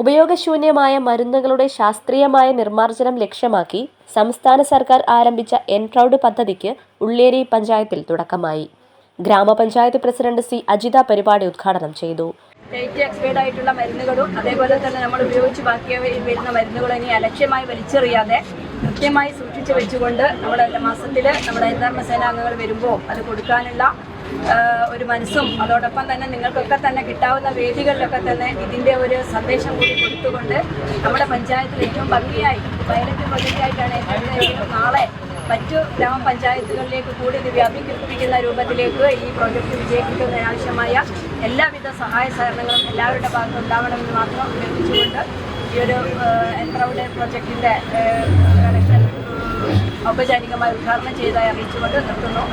ഉപയോഗശൂന്യമായ മരുന്നുകളുടെ ശാസ്ത്രീയമായ നിർമ്മാർജനം ലക്ഷ്യമാക്കി സംസ്ഥാന സർക്കാർ ആരംഭിച്ച എൻട്രൗഡ് പദ്ധതിക്ക് ഉള്ളേരി പഞ്ചായത്തിൽ തുടക്കമായി. ഗ്രാമപഞ്ചായത്ത് പ്രസിഡന്റ് സി. അജിത പരിപാടി ഉദ്ഘാടനം ചെയ്തു. ഡേറ്റ് ആയിട്ടുള്ള മരുന്നുകളും അതേപോലെ തന്നെ നമ്മൾ ഉപയോഗിച്ച് ബാക്കി വരുന്ന മരുന്നുകളും ഇനി അലക്ഷ്യമായി വലിച്ചെറിയാതെ കൃത്യമായി സൂക്ഷിച്ചു വെച്ചുകൊണ്ട് നമ്മുടെ മാസത്തിൽ നമ്മുടെ ഹരിതകർമ്മ സേനാംഗങ്ങൾ വരുമ്പോൾ അത് കൊടുക്കാനുള്ള ഒരു മനസ്സും അതോടൊപ്പം തന്നെ നിങ്ങൾക്കൊക്കെ തന്നെ കിട്ടാവുന്ന വേദികളിലൊക്കെ തന്നെ ഇതിന്റെ ഒരു സന്ദേശം കൂടി കൊടുത്തുകൊണ്ട് നമ്മുടെ പഞ്ചായത്തിൽ ഏറ്റവും ഭംഗിയായി പൈലറ്റ് പ്രൊജക്റ്റായിട്ടാണ് ഏറ്റവും നാളെ മറ്റു ഗ്രാമപഞ്ചായത്തുകളിലേക്ക് കൂടി ഇത് വ്യാപിപ്പിക്കുന്ന രൂപത്തിലേക്ക് ഈ പ്രോജക്റ്റ് വിജയിപ്പിക്കുന്നതിനാവശ്യമായ എല്ലാവിധ സഹായ സഹകരണങ്ങളും എല്ലാവരുടെ ഭാഗത്തും ഉണ്ടാവണമെന്ന് മാത്രം അഭ്യർത്ഥിച്ചുകൊണ്ട് ഈ ഒരു എൻപ്രൗഡ് പ്രോജക്റ്റിന്റെ കണക്ഷൻ ഔപചാരികമായി ഉദ്ഘാടനം ചെയ്തതായി അറിയിച്ചുകൊണ്ട് നിർത്തുന്നു.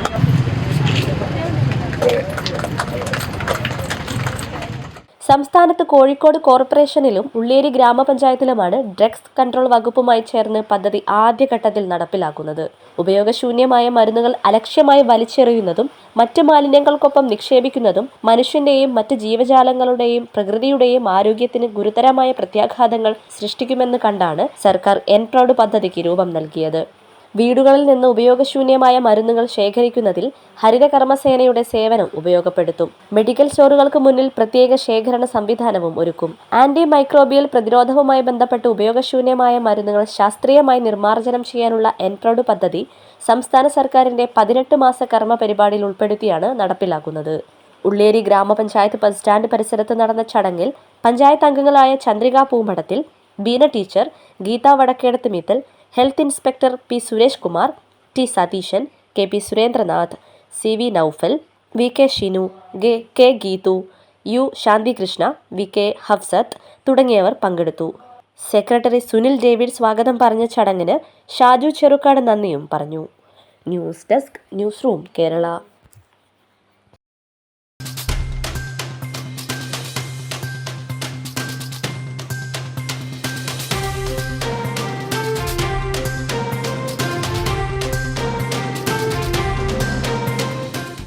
സംസ്ഥാനത്ത് കോഴിക്കോട് കോർപ്പറേഷനിലും ഉള്ളേരി ഗ്രാമപഞ്ചായത്തിലുമാണ് ഡ്രഗ്സ് കൺട്രോൾ വകുപ്പുമായി ചേർന്ന് പദ്ധതി ആദ്യഘട്ടത്തിൽ നടപ്പിലാക്കുന്നത്. ഉപയോഗശൂന്യമായ മരുന്നുകൾ അലക്ഷ്യമായി വലിച്ചെറിയുന്നതും മറ്റ് മാലിന്യങ്ങൾക്കൊപ്പം നിക്ഷേപിക്കുന്നതും മനുഷ്യന്റെയും മറ്റ് ജീവജാലങ്ങളുടെയും പ്രകൃതിയുടെയും ആരോഗ്യത്തിന് ഗുരുതരമായ പ്രത്യാഘാതങ്ങൾ സൃഷ്ടിക്കുമെന്ന് കണ്ടാണ് സർക്കാർ എൻപ്രൗഡ് പദ്ധതിക്ക് രൂപം നൽകിയത്. വീടുകളിൽ നിന്ന് ഉപയോഗശൂന്യമായ മരുന്നുകൾ ശേഖരിക്കുന്നതിൽ ഹരിതകർമ്മസേനയുടെ സേവനം ഉപയോഗപ്പെടുത്തും. മെഡിക്കൽ സ്റ്റോറുകൾക്ക് മുന്നിൽ പ്രത്യേക ശേഖരണ സംവിധാനവും ഒരുക്കും. ആന്റി മൈക്രോബിയൽ പ്രതിരോധവുമായി ബന്ധപ്പെട്ട് ഉപയോഗശൂന്യമായ മരുന്നുകൾ ശാസ്ത്രീയമായി നിർമ്മാർജനം ചെയ്യാനുള്ള എൻപ്രോഡ് പദ്ധതി സംസ്ഥാന സർക്കാരിന്റെ പതിനെട്ട് മാസ കർമ്മ പരിപാടിയിൽ ഉൾപ്പെടുത്തിയാണ് നടപ്പിലാക്കുന്നത്. ഉള്ളേരി ഗ്രാമപഞ്ചായത്ത് ബസ് സ്റ്റാൻഡ് പരിസരത്ത് നടന്ന ചടങ്ങിൽ പഞ്ചായത്ത് അംഗങ്ങളായ Chandrika Poomadathil Beena teacher Geetha Vadakkedath Meethal health inspector P Suresh Kumar T Satheesan K P Surendranath C V Noufal V K Shinu K Geethu U Shanthikrishna V K Hafsath തുടങ്ങിയവർ പങ്കെടുത്തു. Secretary Sunil David സ്വാഗതം പറഞ്ഞ ചടങ്ങിന് ഷാജു ചെറുക്കാട് നന്ദിയും പറഞ്ഞു. News desk news room Kerala.